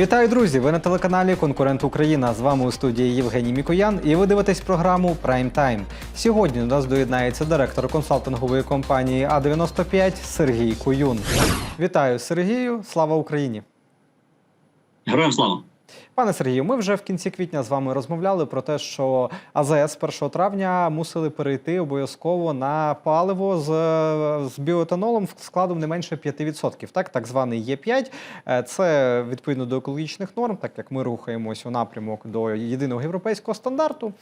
Вітаю, друзі! Ви на телеканалі Конкурент Україна. З вами у студії Євгеній Мікоян, і ви дивитесь програму Прайм Тайм. Сьогодні до нас доєднається директор консалтингової компанії А95 Сергій Куюн. Вітаю Сергію! Слава Україні! Героям слава! Пане Сергію, ми вже в кінці квітня з вами розмовляли про те, що АЗС 1 травня мусили перейти обов'язково на паливо з, з біоетанолом складом не менше 5%. Так, так званий Є5. Е, Це відповідно до екологічних норм, так як ми рухаємось у напрямок до єдиного європейського стандарту.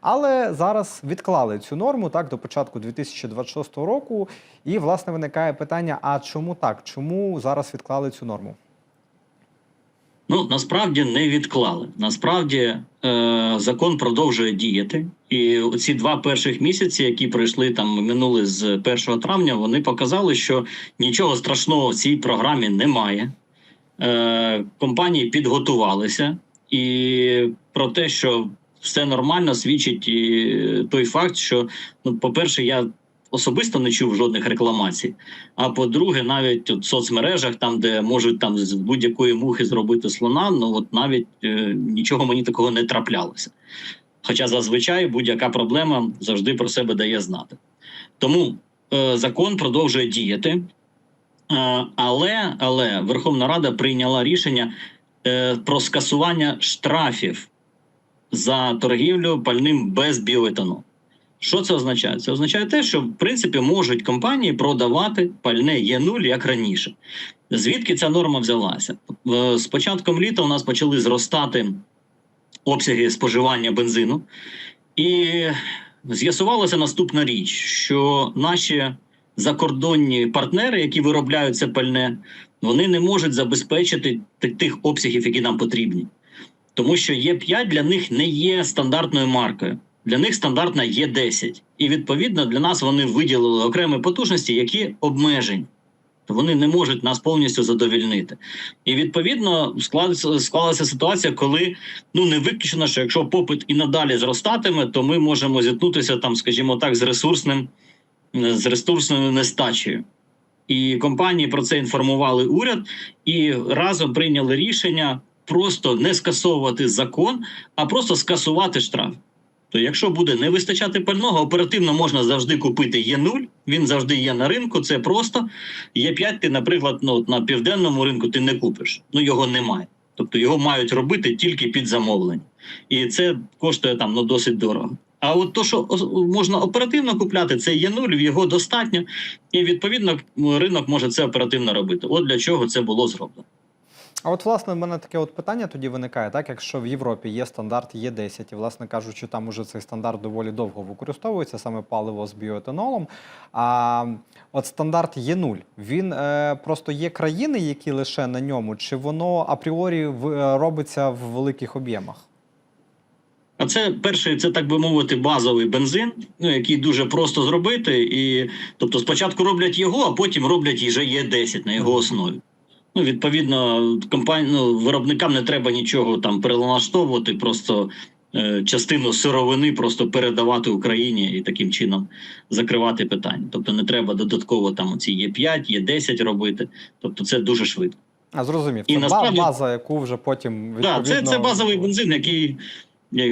Але зараз відклали цю норму так до початку 2026 року. І власне виникає питання: а чому так? Чому зараз відклали цю норму? Ну насправді не відклали. Насправді е, закон продовжує діяти, і ці два перших місяці, які пройшли там минули з 1 травня, вони показали, що нічого страшного в цій програмі немає. Е, Компанії підготувалися, і про те, що все нормально, свідчить і той факт, що ну, по-перше, я особисто не чув жодних рекламацій. А по-друге, навіть в соцмережах, там де можуть там з будь-якої мухи зробити слона, ну от навіть е, нічого мені такого не траплялося. Хоча зазвичай будь-яка проблема завжди про себе дає знати. Тому е, закон продовжує діяти, е, але, але Верховна Рада прийняла рішення е, про скасування штрафів за торгівлю пальним без біоетанолу. Що це означає? Це означає те, що в принципі можуть компанії продавати пальне Є0 як раніше. Звідки ця норма взялася? З початком літа у нас почали зростати обсяги споживання бензину, і з'ясувалася наступна річ, що наші закордонні партнери, які виробляють це пальне, вони не можуть забезпечити тих обсягів, які нам потрібні. Тому що Є5 для них не є стандартною маркою. Для них стандартна є 10 і відповідно для нас вони виділили окремі потужності, які обмежені. Вони не можуть нас повністю задовільнити. І відповідно склалася ситуація, коли ну не виключено, що якщо попит і надалі зростатиме, то ми можемо зіткнутися там, скажімо так, з ресурсним з ресурсною нестачею. І компанії про це інформували уряд і разом прийняли рішення просто не скасовувати закон, а просто скасувати штраф. То якщо буде не вистачати пального, оперативно можна завжди купити Є0, він завжди є на ринку, це просто. Є5 ти, наприклад, ну, на південному ринку ти не купиш, ну його немає. Тобто його мають робити тільки під замовлення. І це коштує там ну, досить дорого. А от то, що можна оперативно купляти, це є нуль, його достатньо, і відповідно ринок може це оперативно робити. От для чого це було зроблено. А от, власне, в мене таке от питання тоді виникає, так якщо в Європі є стандарт Є10, і, власне кажучи, там уже цей стандарт доволі довго використовується, саме паливо з біоетанолом. А от стандарт Є0, він е, просто є країни, які лише на ньому, чи воно апріорі в, робиться в великих об'ємах? А це перший, це так би мовити, базовий бензин, ну який дуже просто зробити. І тобто, спочатку роблять його, а потім роблять вже є 10 на його основі. Ну, відповідно, компанії ну, виробникам не треба нічого там перелаштовувати, просто е, частину сировини просто передавати Україні і таким чином закривати питання. Тобто, не треба додатково там ці є 5 є 10 робити. Тобто, це дуже швидко. А зрозумів, І це насправді- база, яку вже потім відповідно... Так, це, це базовий бензин, який.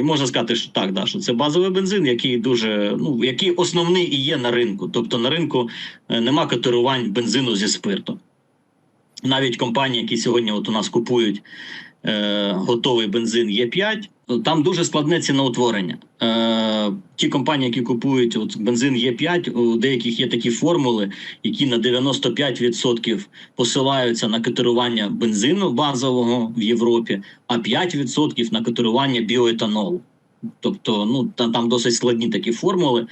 Можна сказати, що так, да, що це базовий бензин, який дуже ну який основний і є на ринку. Тобто на ринку е, нема котирувань бензину зі спиртом. Навіть компанії, які сьогодні от у нас купують е, готовий бензин Є5, там дуже складне ціноутворення. Е, ті компанії, які купують от бензин Є5, у деяких є такі формули, які на 95% посилаються на котирування бензину базового в Європі, а 5% на котирування біоетанолу. Тобто, ну там, там досить складні такі формули.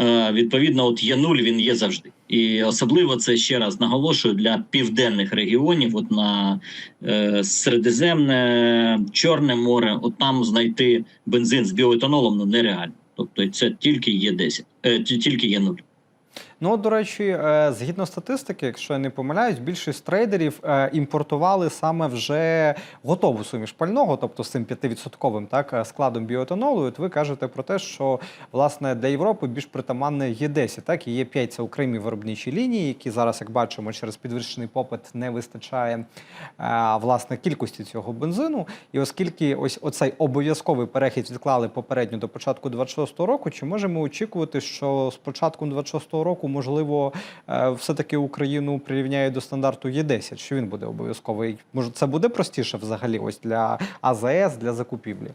Е, відповідно, от є нуль, він є завжди. І особливо це ще раз наголошую для південних регіонів. От на е, Середземне, Чорне море, от там знайти бензин з біоетанолом ну нереально. Тобто, це тільки є 10, е, тільки є нуль. Ну, до речі, е, згідно статистики, якщо я не помиляюсь, більшість трейдерів е, імпортували саме вже готову суміш пального, тобто з цим 5% так, е, складом біоетанолу. І От ви кажете про те, що власне для Європи більш притаманне є 10, так і є 5 це окремі виробничі лінії, які зараз, як бачимо, через підвищений попит не вистачає власне кількості цього бензину. І оскільки ось оцей обов'язковий перехід відклали попередньо до початку 26-го року, чи можемо очікувати, що з початком 26-го року можливо е, все-таки Україну прирівняють до стандарту Є10, що він буде обов'язковий? Може, це буде простіше взагалі ось для АЗС, для закупівлі?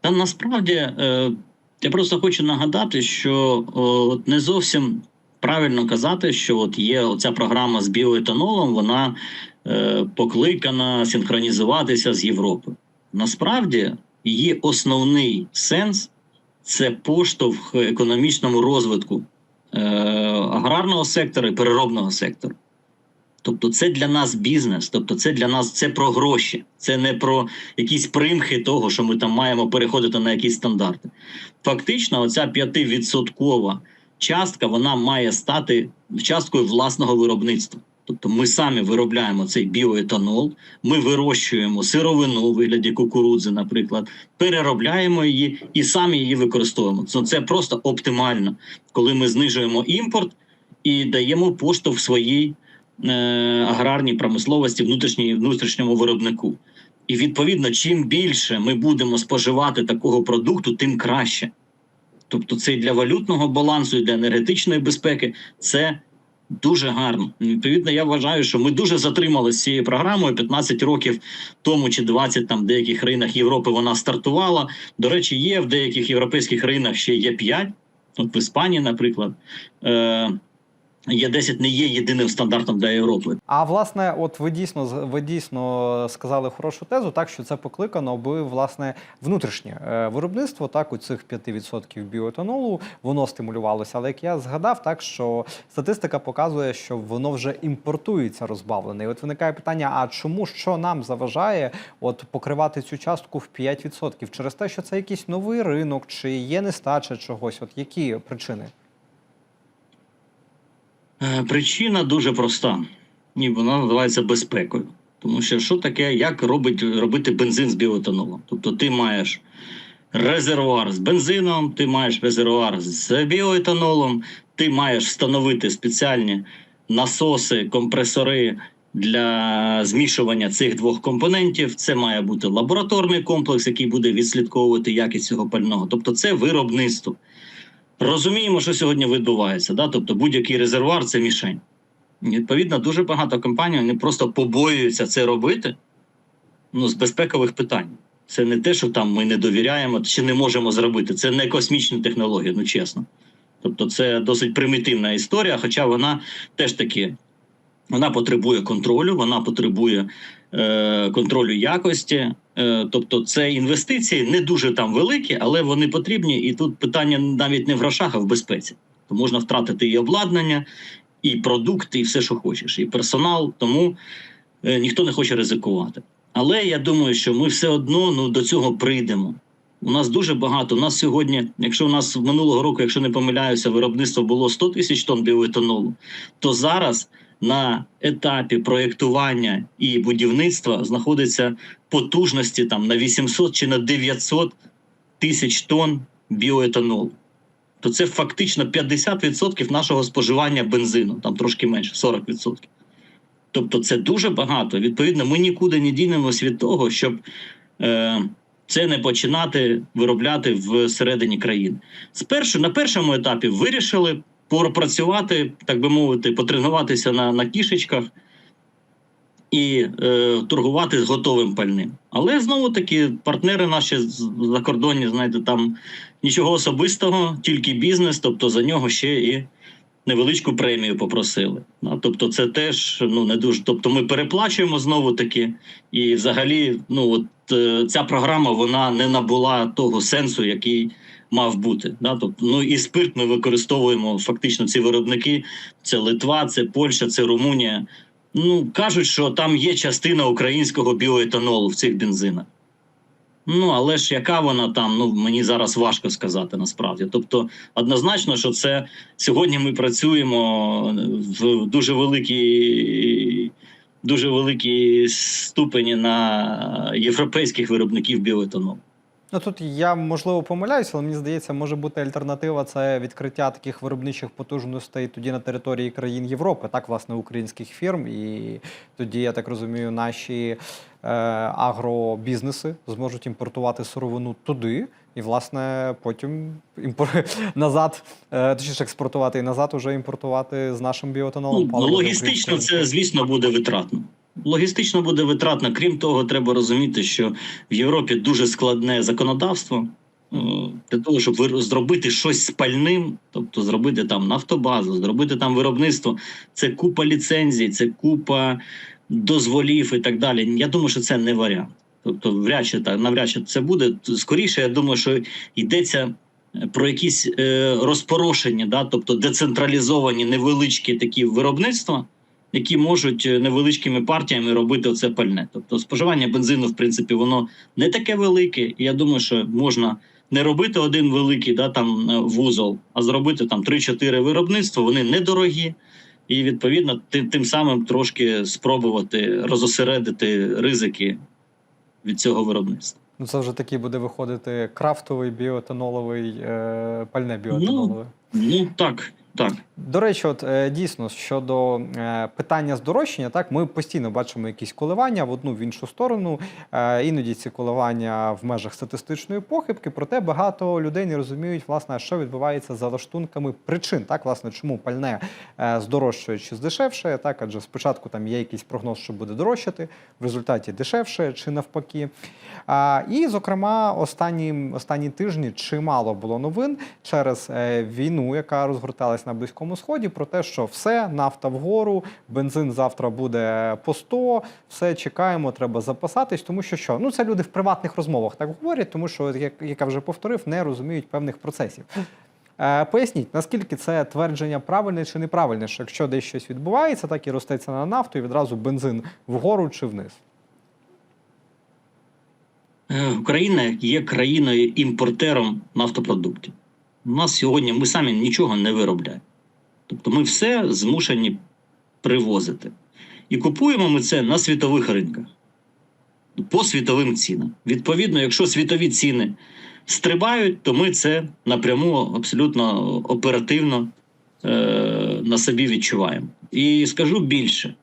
Та насправді е, я просто хочу нагадати, що от не зовсім правильно казати, що от є оця програма з біоетанолом, вона е, покликана синхронізуватися з Європою. Насправді її основний сенс це поштовх економічному розвитку е, аграрного сектору і переробного сектору. Тобто, це для нас бізнес, тобто, це для нас це про гроші, це не про якісь примхи того, що ми там маємо переходити на якісь стандарти. Фактично, оця 5% частка вона має стати часткою власного виробництва. Тобто ми самі виробляємо цей біоетанол, ми вирощуємо сировину у вигляді кукурудзи, наприклад, переробляємо її і самі її використовуємо. Це, це просто оптимально, коли ми знижуємо імпорт і даємо поштовх своїй е, аграрній промисловості, внутрішній, внутрішньому виробнику. І відповідно, чим більше ми будемо споживати такого продукту, тим краще. Тобто, це і для валютного балансу, і для енергетичної безпеки це дуже гарно. Відповідно, я вважаю, що ми дуже затрималися цією програмою. 15 років тому чи 20 там в деяких країнах Європи вона стартувала. До речі, є в деяких європейських країнах ще є 5, от в Іспанії, наприклад. Е, Є 10 не є єдиним стандартом для Європи. А власне, от ви дійсно ви дійсно сказали хорошу тезу, так що це покликано, аби власне внутрішнє е, виробництво, так у цих 5% біоетанолу воно стимулювалося. Але як я згадав, так що статистика показує, що воно вже імпортується розбавлене. І от виникає питання: а чому що нам заважає от покривати цю частку в 5%? Через те, що це якийсь новий ринок, чи є нестача чогось? От які причини? Е, Причина дуже проста, і вона називається безпекою. Тому що що таке, як робить, робити бензин з біоетанолом? Тобто ти маєш резервуар з бензином, ти маєш резервуар з біоетанолом, ти маєш встановити спеціальні насоси, компресори для змішування цих двох компонентів. Це має бути лабораторний комплекс, який буде відслідковувати якість цього пального. Тобто, це виробництво. Розуміємо, що сьогодні відбувається. Да? Тобто будь-який резервуар це мішень. Відповідно, дуже багато компаній вони просто побоюються це робити ну, з безпекових питань. Це не те, що там ми не довіряємо чи не можемо зробити. Це не космічні технології, ну чесно. Тобто, це досить примітивна історія, хоча вона теж таки вона потребує контролю, вона потребує е, контролю якості. Е, тобто, це інвестиції не дуже там великі, але вони потрібні. І тут питання навіть не в грошах, а в безпеці. То можна втратити і обладнання, і продукти, і все, що хочеш, і персонал. Тому е, ніхто не хоче ризикувати. Але я думаю, що ми все одно ну, до цього прийдемо. У нас дуже багато. У нас сьогодні, якщо у нас минулого року, якщо не помиляюся, виробництво було 100 тисяч тонн біоетанолу, то зараз на етапі проєктування і будівництва знаходиться потужності там на 800 чи на 900 тисяч тонн біоетанолу. То це фактично 50% нашого споживання бензину, там трошки менше, 40%. Тобто це дуже багато. Відповідно, ми нікуди не дінемося від того, щоб е, це не починати виробляти всередині країни. Спершу на першому етапі вирішили пропрацювати, так би мовити, потренуватися на, на кішечках і е, торгувати з готовим пальним. Але знову таки партнери наші закордонні, знаєте, там нічого особистого, тільки бізнес, тобто за нього ще і невеличку премію попросили. Тобто, це теж ну не дуже. Тобто, ми переплачуємо знову таки, і взагалі, ну от е, ця програма вона не набула того сенсу, який мав бути. Да? Тобто, ну і спирт ми використовуємо фактично ці виробники. Це Литва, це Польща, це Румунія. Ну кажуть, що там є частина українського біоетанолу в цих бензинах. Ну але ж яка вона там? Ну мені зараз важко сказати насправді. Тобто, однозначно, що це сьогодні ми працюємо в дуже великій, дуже великій ступені на європейських виробників біоетанолу. Ну тут я можливо помиляюся, але мені здається, може бути альтернатива це відкриття таких виробничих потужностей тоді на території країн Європи, так власне українських фірм. І тоді я так розумію, наші е, агробізнеси зможуть імпортувати сировину туди, і власне потім імпор... назад, е, точніше експортувати і назад уже імпортувати з нашим біоетанолом. Ну, логістично, це звісно буде витратно. Логістично буде витратно. Крім того, треба розуміти, що в Європі дуже складне законодавство е, для того, щоб зробити щось спальним, тобто зробити там нафтобазу, зробити там виробництво. Це купа ліцензій, це купа дозволів і так далі. Я думаю, що це не варіант. Тобто, вряд чи так, навряд чи це буде. Скоріше, я думаю, що йдеться про якісь е, розпорошені, да, тобто децентралізовані невеличкі такі виробництва, які можуть е, невеличкими партіями робити оце пальне. Тобто споживання бензину, в принципі, воно не таке велике. І я думаю, що можна не робити один великий да, там е, вузол, а зробити там 3-4 виробництва. Вони недорогі. І відповідно тим, тим самим трошки спробувати розосередити ризики від цього виробництва. Ну, це вже такий буде виходити крафтовий біоетаноловий, е, пальне біоетанолове. Ну так, так. До речі, от е, дійсно щодо е, питання здорожчання, так ми постійно бачимо якісь коливання в одну в іншу сторону. Е, іноді ці коливання в межах статистичної похибки. Проте багато людей не розуміють, власне, що відбувається за лаштунками причин, так власне, чому пальне здорожчує чи здешевшає, так адже спочатку там є якийсь прогноз, що буде дорожчати, в результаті дешевше чи навпаки. І, зокрема, останні, останні тижні чимало було новин через війну, яка розгорталась на Близькому Сході, про те, що все, нафта вгору, бензин завтра буде по 100, все чекаємо, треба запасатись. Тому що що? Ну це люди в приватних розмовах так говорять, тому що, як, я вже повторив, не розуміють певних процесів. Е, Поясніть, наскільки це твердження правильне чи неправильне, що якщо десь щось відбувається, так і росте ціна на нафту, і відразу бензин вгору чи вниз. Е, Україна є країною імпортером нафтопродуктів. У нас сьогодні ми самі нічого не виробляємо. Тобто ми все змушені привозити. І купуємо ми це на світових ринках по світовим цінам. Відповідно, якщо світові ціни стрибають, то ми це напряму абсолютно оперативно е, на собі відчуваємо. І скажу більше: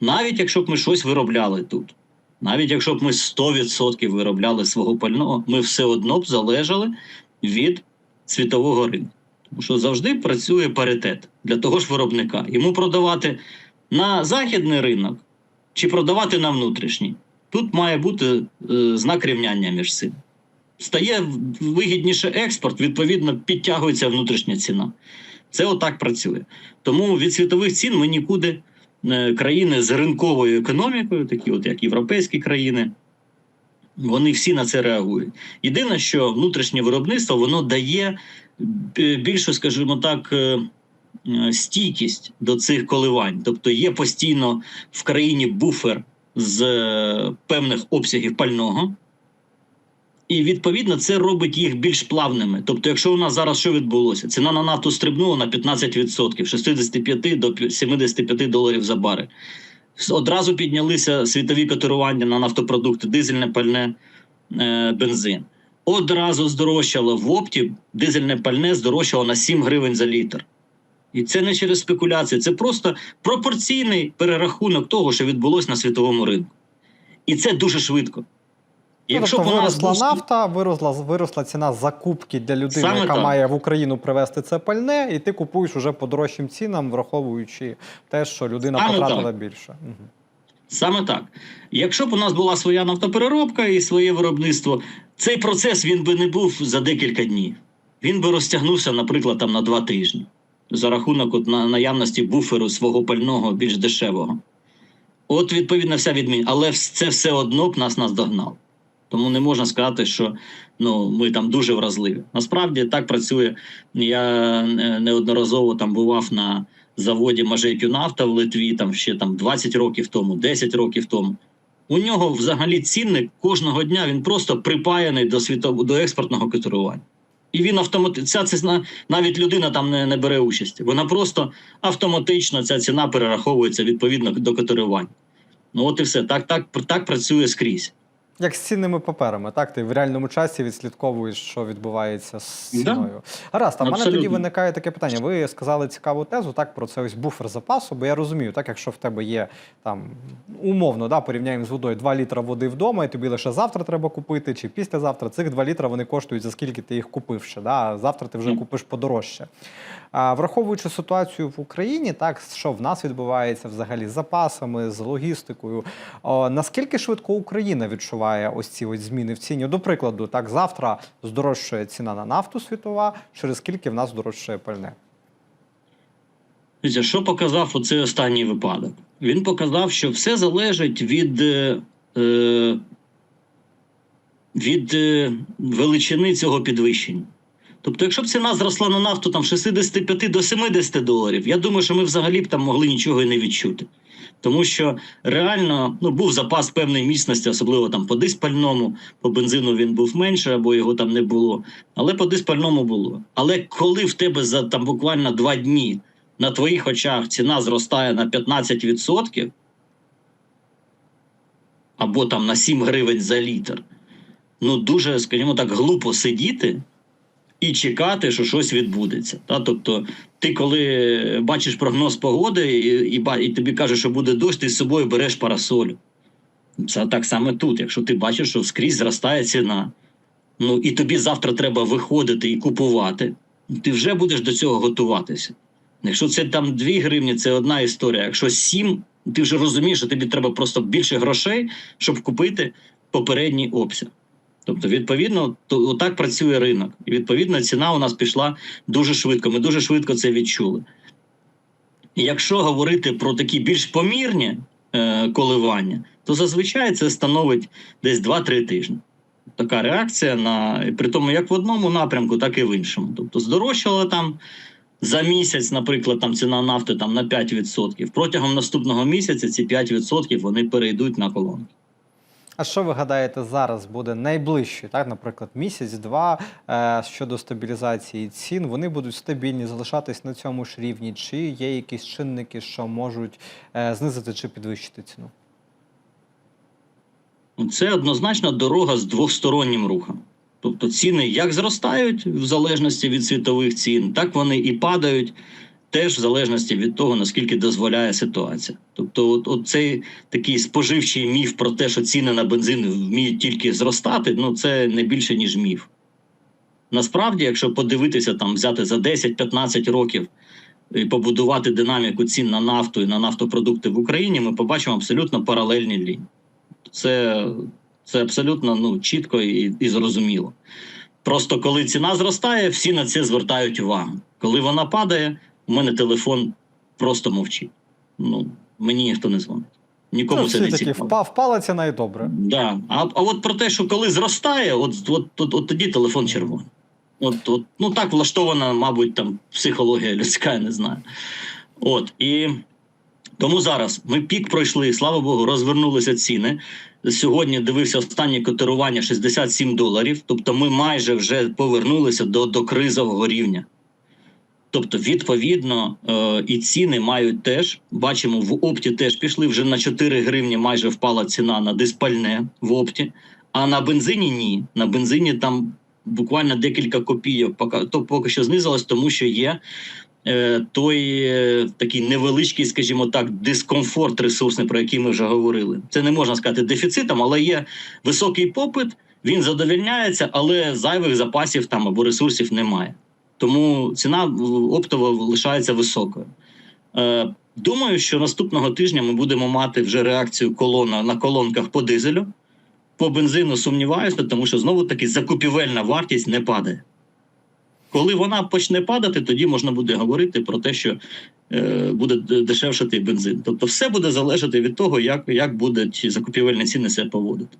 навіть якщо б ми щось виробляли тут, навіть якщо б ми 100% виробляли свого пального, ми все одно б залежали від світового ринку. Тому що завжди працює паритет для того ж виробника. Йому продавати на західний ринок чи продавати на внутрішній. Тут має бути е, знак рівняння між цим. Стає вигідніше експорт, відповідно, підтягується внутрішня ціна. Це отак працює. Тому від світових цін ми нікуди е, країни з ринковою економікою, такі от як європейські країни, вони всі на це реагують. Єдине, що внутрішнє виробництво воно дає б- більшу, скажімо так, е, е, стійкість до цих коливань. Тобто є постійно в країні буфер з е, певних обсягів пального. І відповідно це робить їх більш плавними. Тобто, якщо у нас зараз що відбулося, ціна на нафту стрибнула на 15%, з 65 до 75 доларів за барель. Одразу піднялися світові котирування на нафтопродукти, дизельне пальне, е, бензин. Одразу здорожчало в опті дизельне пальне здорожчало на 7 гривень за літр. І це не через спекуляції, це просто пропорційний перерахунок того, що відбулося на світовому ринку. І це дуже швидко. Ну, Якщо тобто б у нас виросла був- нафта, виросла, виросла ціна закупки для людини, Саме яка так. має в Україну привезти це пальне, і ти купуєш уже по дорожчим цінам, враховуючи те, що людина Саме потратила більше. Мгм. Саме так. Якщо б у нас була своя нафтопереробка і своє виробництво, цей процес він би не був за декілька днів. Він би розтягнувся, наприклад, там на два тижні за рахунок от на наявності буферу свого пального більш дешевого. От, відповідно, вся відмінь. Але це все одно б нас наздогнало. Тому не можна сказати, що ну, ми там дуже вразливі. Насправді так працює. Я е, неодноразово там бував на заводі Мажейкю Нафта в Литві, там ще там 20 років тому, 10 років тому. У нього взагалі цінник кожного дня він просто припаяний до світов... до експортного котирування. І він автоматично ця навіть людина там не, не бере участі. Вона просто автоматично ця ціна перераховується відповідно до котирування. Ну от і все. Так, так, так працює скрізь. Як з цінними паперами, так? Ти в реальному часі відслідковуєш, що відбувається з ціною. Гаразд, а в мене тоді виникає таке питання. Ви сказали цікаву тезу, так, про це ось буфер запасу, бо я розумію, так, якщо в тебе є там умовно, да, порівняємо з водою 2 літра води вдома, і тобі лише завтра треба купити, чи післязавтра, цих 2 літра вони коштують за скільки ти їх купив ще. Да? а Завтра ти вже купиш подорожче. Враховуючи ситуацію в Україні, так що в нас відбувається взагалі з запасами, з логістикою. Наскільки швидко Україна відчуває ось ці ось зміни в ціні? До прикладу, так завтра здорожчає ціна на нафту світова, через скільки в нас здорожчає пальне? Що показав оцей останній випадок? Він показав, що все залежить від, е, е, від е, величини цього підвищення. Тобто, якщо б ціна зросла на нафту там 65 до 70 доларів, я думаю, що ми взагалі б там могли нічого і не відчути. Тому що реально ну, був запас певної міцності, особливо там по диспальному, по бензину він був менше, або його там не було. Але по диспальному було. Але коли в тебе за там буквально два дні на твоїх очах ціна зростає на 15%, або там на 7 гривень за літр, ну дуже, скажімо так, глупо сидіти і чекати, що щось відбудеться. Та? Тобто, ти коли бачиш прогноз погоди і, і, і тобі кажуть, що буде дощ, ти з собою береш парасолю. Це так само тут. Якщо ти бачиш, що скрізь зростає ціна, ну і тобі завтра треба виходити і купувати, ти вже будеш до цього готуватися. Якщо це там 2 гривні, це одна історія. Якщо 7, ти вже розумієш, що тобі треба просто більше грошей, щоб купити попередній обсяг. Тобто, відповідно, то так працює ринок. І відповідно ціна у нас пішла дуже швидко. Ми дуже швидко це відчули. І якщо говорити про такі більш помірні е, коливання, то зазвичай це становить десь 2-3 тижні. Така реакція на при тому, як в одному напрямку, так і в іншому. Тобто, здорожчало там за місяць, наприклад, там ціна нафти там на 5%. Протягом наступного місяця ці 5% вони перейдуть на колонки. А що ви гадаєте зараз буде найближче, так, наприклад, місяць-два е, щодо стабілізації цін, вони будуть стабільні, залишатись на цьому ж рівні, чи є якісь чинники, що можуть е, знизити чи підвищити ціну? Це однозначно дорога з двостороннім рухом. Тобто ціни як зростають в залежності від світових цін, так вони і падають теж в залежності від того, наскільки дозволяє ситуація. Тобто, от, от цей такий споживчий міф про те, що ціни на бензин вміють тільки зростати, ну це не більше, ніж міф. Насправді, якщо подивитися, там взяти за 10-15 років і побудувати динаміку цін на нафту і на нафтопродукти в Україні, ми побачимо абсолютно паралельні лінії. Це, це абсолютно ну, чітко і, і зрозуміло. Просто коли ціна зростає, всі на це звертають увагу. Коли вона падає, у мене телефон просто мовчить. Ну, мені ніхто не дзвонить. Нікому Ну, це не цікаво. впав, впала ціна і добре. Да. А, а от про те, що коли зростає, от, от, от, от тоді телефон червоний. От, от, ну так влаштована, мабуть, там психологія людська, я не знаю. От і тому зараз ми пік пройшли, слава Богу, розвернулися ціни. Сьогодні дивився останнє котирування 67 доларів. Тобто, ми майже вже повернулися до, до кризового рівня. Тобто, відповідно, е, і ціни мають теж бачимо, в опті теж пішли вже на 4 гривні. Майже впала ціна на диспальне в опті. А на бензині ні. На бензині там буквально декілька копійок. Поки то поки що знизилось, тому що є е, той е, такий невеличкий, скажімо так, дискомфорт ресурсний, про який ми вже говорили. Це не можна сказати дефіцитом, але є високий попит. Він задовільняється, але зайвих запасів там або ресурсів немає. Тому ціна оптово лишається високою. Е, думаю, що наступного тижня ми будемо мати вже реакцію колона на колонках по дизелю. По бензину сумніваюся, тому що знову таки закупівельна вартість не падає. Коли вона почне падати, тоді можна буде говорити про те, що е, буде дешевшати бензин. Тобто, все буде залежати від того, як, як будуть закупівельні ціни себе поводити.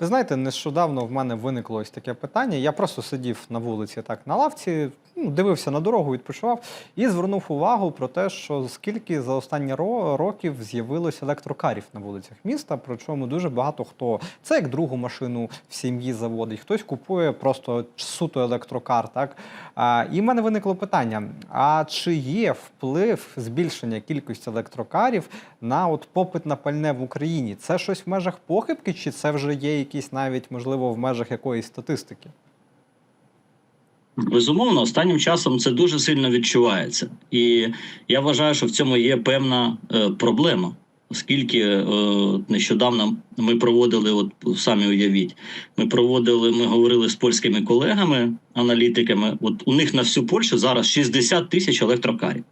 Ви знаєте, нещодавно в мене виникло ось таке питання. Я просто сидів на вулиці, так на лавці, ну, дивився на дорогу, відпочивав і звернув увагу про те, що скільки за останні ро- років з'явилось електрокарів на вулицях міста. Причому дуже багато хто це як другу машину в сім'ї заводить, хтось купує просто суто електрокар. Так а, і в мене виникло питання: а чи є вплив збільшення кількості електрокарів на от попит на пальне в Україні? Це щось в межах похибки, чи це вже є якісь навіть можливо в межах якоїсь статистики? Безумовно, останнім часом це дуже сильно відчувається, і я вважаю, що в цьому є певна е, проблема, оскільки е, нещодавно ми проводили, от самі уявіть, ми проводили, ми говорили з польськими колегами, аналітиками. От у них на всю Польщу зараз 60 тисяч електрокарів,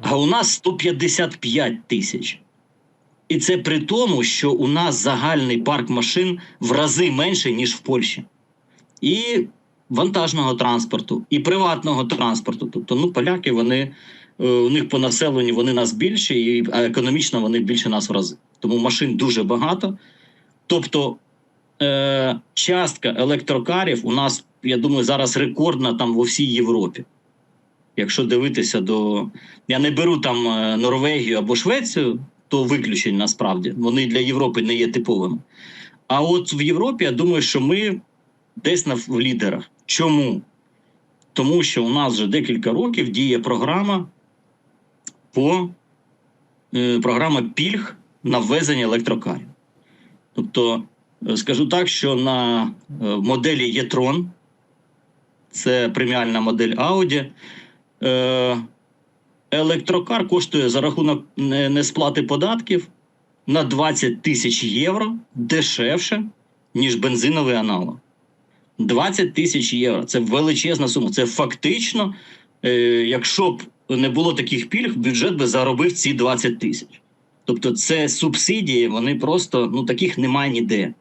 а у нас 155 тисяч. І це при тому, що у нас загальний парк машин в рази менший, ніж в Польщі. І вантажного транспорту, і приватного транспорту. Тобто, ну, поляки, вони е, у них по населенню вони нас більше, і економічно вони більше нас в рази. Тому машин дуже багато. Тобто е, частка електрокарів у нас, я думаю, зараз рекордна там во всій Європі. Якщо дивитися до. Я не беру там е, Норвегію або Швецію, то виключень насправді. Вони для Європи не є типовими. А от в Європі я думаю, що ми десь на в лідерах. Чому? Тому що у нас вже декілька років діє програма по е, програма пільг на ввезення електрокарів. Тобто, е, скажу так, що на е, моделі e-tron, це преміальна модель Audi, е, електрокар коштує за рахунок несплати податків на 20 тисяч євро дешевше, ніж бензиновий аналог. 20 тисяч євро. Це величезна сума. Це фактично, е, якщо б не було таких пільг, бюджет би заробив ці 20 тисяч. Тобто, це субсидії, вони просто ну таких немає ніде.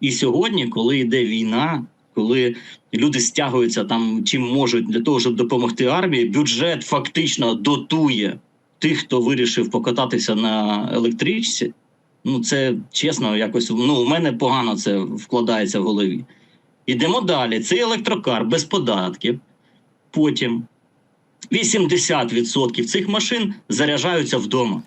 І сьогодні, коли йде війна, коли люди стягуються там чим можуть для того, щоб допомогти армії, бюджет фактично дотує тих, хто вирішив покататися на електричці. Ну, це чесно, якось ну, у мене погано це вкладається в голові. Ідемо далі. Цей електрокар без податків. Потім 80% цих машин заряджаються вдома.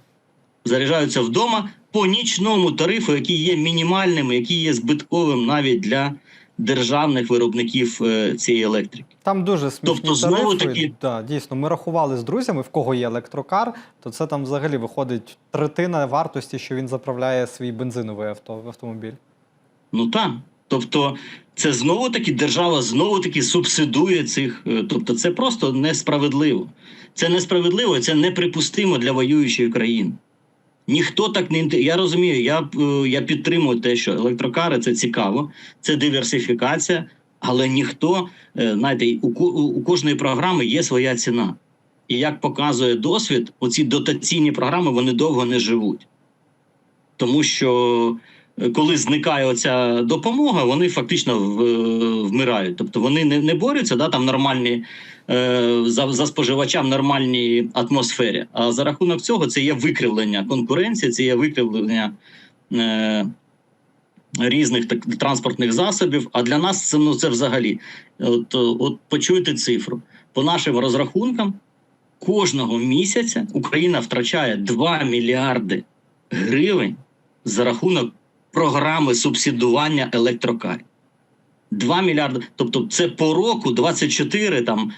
Заряджаються вдома по нічному тарифу, який є мінімальним, який є збитковим навіть для державних виробників е, цієї електрики. Там дуже смішні Тобто, знову тарифи. таки- Да, дійсно, ми рахували з друзями, в кого є електрокар, то це там взагалі виходить третина вартості, що він заправляє свій бензиновий авто, автомобіль. Ну так. Тобто, це знову таки держава знову таки субсидує цих. е, Тобто, це просто несправедливо. Це несправедливо, це неприпустимо для воюючої країни. Ніхто так не Я розумію, я, е, я підтримую те, що електрокари це цікаво, це диверсифікація, але ніхто, е, знаєте, у, у кожної програми є своя ціна. І як показує досвід, оці дотаційні програми вони довго не живуть. Тому що е, коли зникає оця допомога, вони фактично вмирають. Тобто вони не, не борються, да, там нормальні за, за споживача в нормальній атмосфері. А за рахунок цього це є викривлення конкуренції, це є викривлення е, різних так, транспортних засобів. А для нас це, ну, це взагалі. От, от почуйте цифру. По нашим розрахункам, кожного місяця Україна втрачає 2 мільярди гривень за рахунок програми субсидування електрокарів. 2 мільярди. Тобто, це по року 24 там.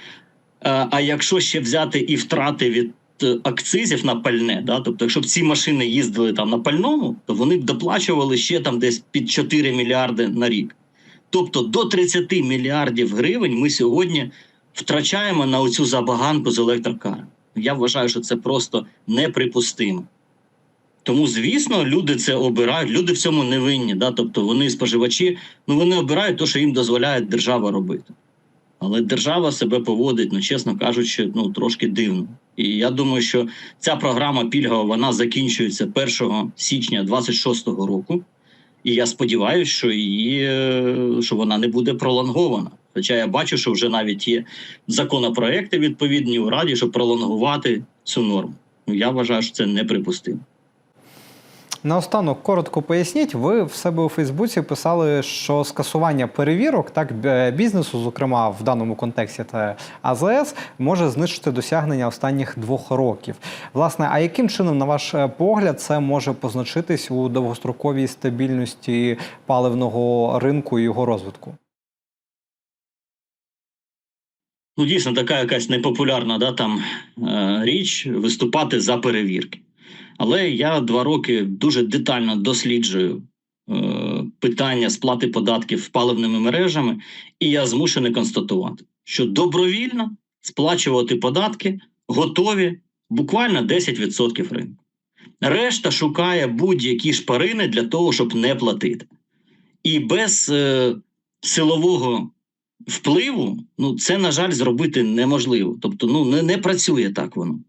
Е, А якщо ще взяти і втрати від е, акцизів на пальне, да, тобто, якщо б ці машини їздили там на пальному, то вони б доплачували ще там десь під 4 мільярди на рік. Тобто до 30 мільярдів гривень ми сьогодні втрачаємо на оцю забаганку з електрокарами. Я вважаю, що це просто неприпустимо. Тому, звісно, люди це обирають, люди в цьому не винні. Да? Тобто вони споживачі, ну вони обирають те, що їм дозволяє держава робити. Але держава себе поводить, ну чесно кажучи, ну трошки дивно. І я думаю, що ця програма пільгова вона закінчується 1 січня 26-го року. І я сподіваюся, що її е, що вона не буде пролонгована. Хоча я бачу, що вже навіть є законопроекти відповідні у раді, щоб пролонгувати цю норму. Ну я вважаю, що це неприпустимо. Наостанок коротко поясніть. Ви в себе у Фейсбуці писали, що скасування перевірок так бізнесу, зокрема в даному контексті та АЗС, може знищити досягнення останніх двох років. Власне, а яким чином, на ваш е, погляд, це може позначитись у довгостроковій стабільності паливного ринку і його розвитку? Ну, дійсно, така якась непопулярна да, там, е, річ виступати за перевірки. Але я два роки дуже детально досліджую е, питання сплати податків паливними мережами, і я змушений констатувати, що добровільно сплачувати податки готові буквально 10% ринку. Решта шукає будь-які шпарини для того, щоб не платити. І без е, силового впливу, ну це, на жаль, зробити неможливо. Тобто, ну не, не працює так воно.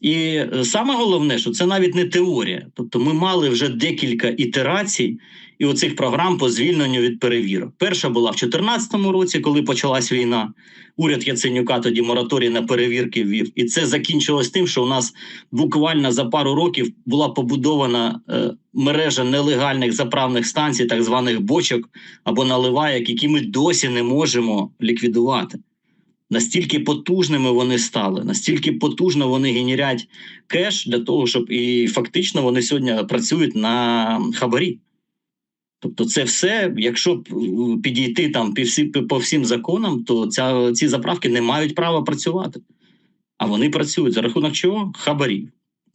І е, саме головне, що це навіть не теорія. Тобто, ми мали вже декілька ітерацій і оцих програм по звільненню від перевірок. Перша була в 2014 році, коли почалась війна. Уряд Яценюка тоді мораторій на перевірки ввів. І це закінчилось тим, що у нас буквально за пару років була побудована е, мережа нелегальних заправних станцій, так званих бочок або наливайок, які ми досі не можемо ліквідувати. Настільки потужними вони стали, настільки потужно вони генерять кеш для того, щоб і фактично вони сьогодні працюють на хабарі. Тобто, це все, якщо е, підійти там по всі- по всім законам, то ця, ці заправки не мають права працювати. А вони працюють за рахунок чого? Хабарів.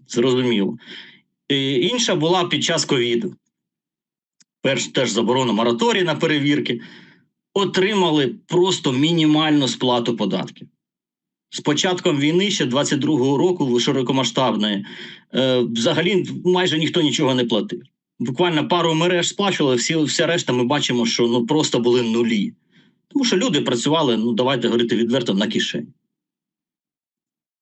Зрозуміло. І інша була під час ковіду. Перш теж заборона мораторій на перевірки. Отримали просто мінімальну сплату податків. З початком війни ще 22-го року широкомасштабної, е, взагалі майже ніхто нічого не платив. Буквально пару мереж сплачували, всі, вся решта ми бачимо, що ну просто були нулі. Тому що люди працювали, ну давайте говорити відверто, на кишені.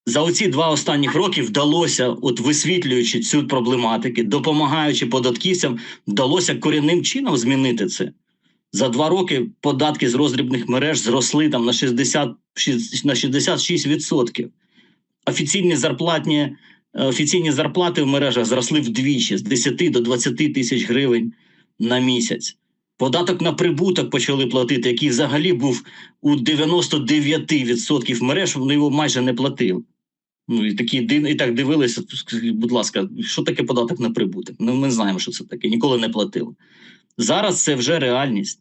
За оці два останніх роки вдалося, от висвітлюючи цю проблематики, допомагаючи податківцям, вдалося корінним чином змінити це. За два роки податки з роздрібних мереж зросли там на 60, на 66%. Офіційні зарплатні, е, офіційні зарплати в мережах зросли вдвічі з 10 до 20 тисяч гривень на місяць. Податок на прибуток почали платити, який взагалі був у 99% мереж, вони його майже не платили. Ну і такі і так дивилися. Будь ласка, що таке податок на прибуток? Ну, ми знаємо, що це таке, ніколи не платили. Зараз це вже реальність.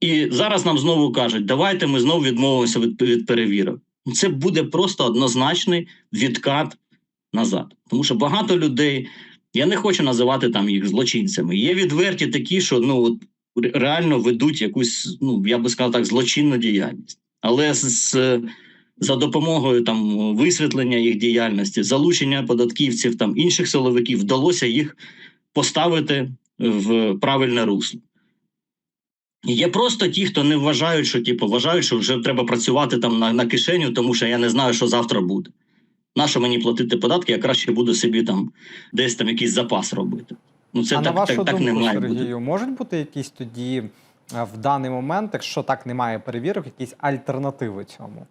І зараз нам знову кажуть, давайте ми знову відмовимося від, від перевірок. Ну, Це буде просто однозначний відкат назад. Тому що багато людей, я не хочу називати там їх злочинцями. Є відверті такі, що ну от реально ведуть якусь, ну я би сказав так, злочинну діяльність. Але з, за допомогою там висвітлення їх діяльності, залучення податківців там інших силовиків вдалося їх поставити в правильне русло. Є просто ті, хто не вважають, що типу, вважають, що вже треба працювати там на, на кишеню, тому що я не знаю, що завтра буде. Нащо мені платити податки, я краще буду собі там десь там якийсь запас робити. Ну це а так, на вашу так, так не думку, має бути. Можуть бути якісь тоді е, в даний момент, якщо так немає перевірок, якісь альтернативи цьому?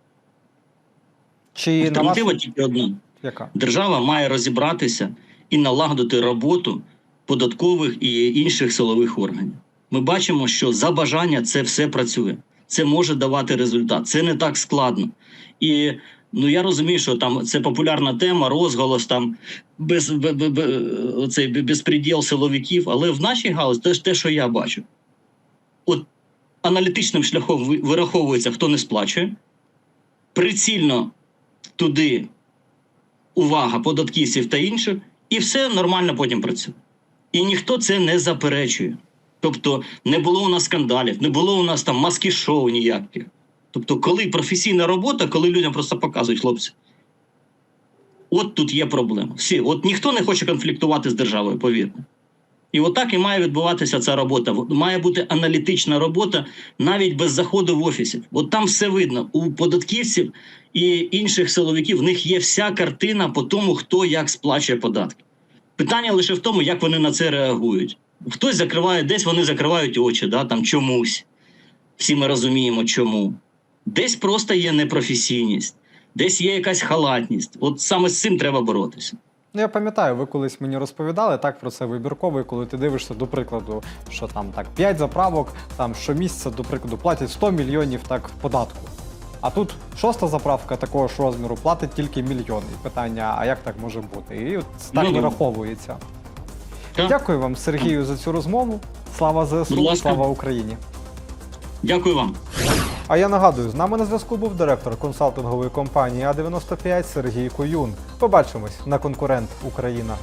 Чи на Альтернатива вашу... тільки одна. яка? Держава має розібратися і налагодити роботу податкових і інших силових органів. Ми бачимо, що за бажання це все працює. Це може давати результат. Це не так складно. І ну я розумію, що там це популярна тема, розголос там без, бе- бе- бе- оцей безпреділ силовиків. Але в нашій галузі теж те, що я бачу. От аналітичним шляхом вираховується, хто не сплачує, прицільно туди увага податківців та інших, і все нормально потім працює. І ніхто це не заперечує. Тобто не було у нас скандалів, не було у нас там маски шоу ніяких. Тобто, коли професійна робота, коли людям просто показують хлопці. От тут є проблема. Всі, от ніхто не хоче конфліктувати з державою, повірте. І отак і має відбуватися ця робота. Має бути аналітична робота навіть без заходу в офісів. От там все видно. У податківців і інших силовиків в них є вся картина по тому, хто як сплачує податки. Питання лише в тому, як вони на це реагують. Хтось закриває, десь вони закривають очі, да, там чомусь. Всі ми розуміємо, чому. Десь просто є непрофесійність, десь є якась халатність. От саме з цим треба боротися. Ну, я пам'ятаю, ви колись мені розповідали так про це вибірково, і коли ти дивишся, до прикладу, що там так 5 заправок, там щомісяця, до прикладу, платять 100 мільйонів так податку. А тут шоста заправка такого ж розміру платить тільки мільйон. І питання, а як так може бути? І от так Ну, вираховується. Дякую вам, Сергію, за цю розмову. Слава ЗСУ, слава Україні. Дякую вам. А я нагадую, з нами на зв'язку був директор консалтингової компанії А95 Сергій Коюн. Побачимось на конкурент Україна.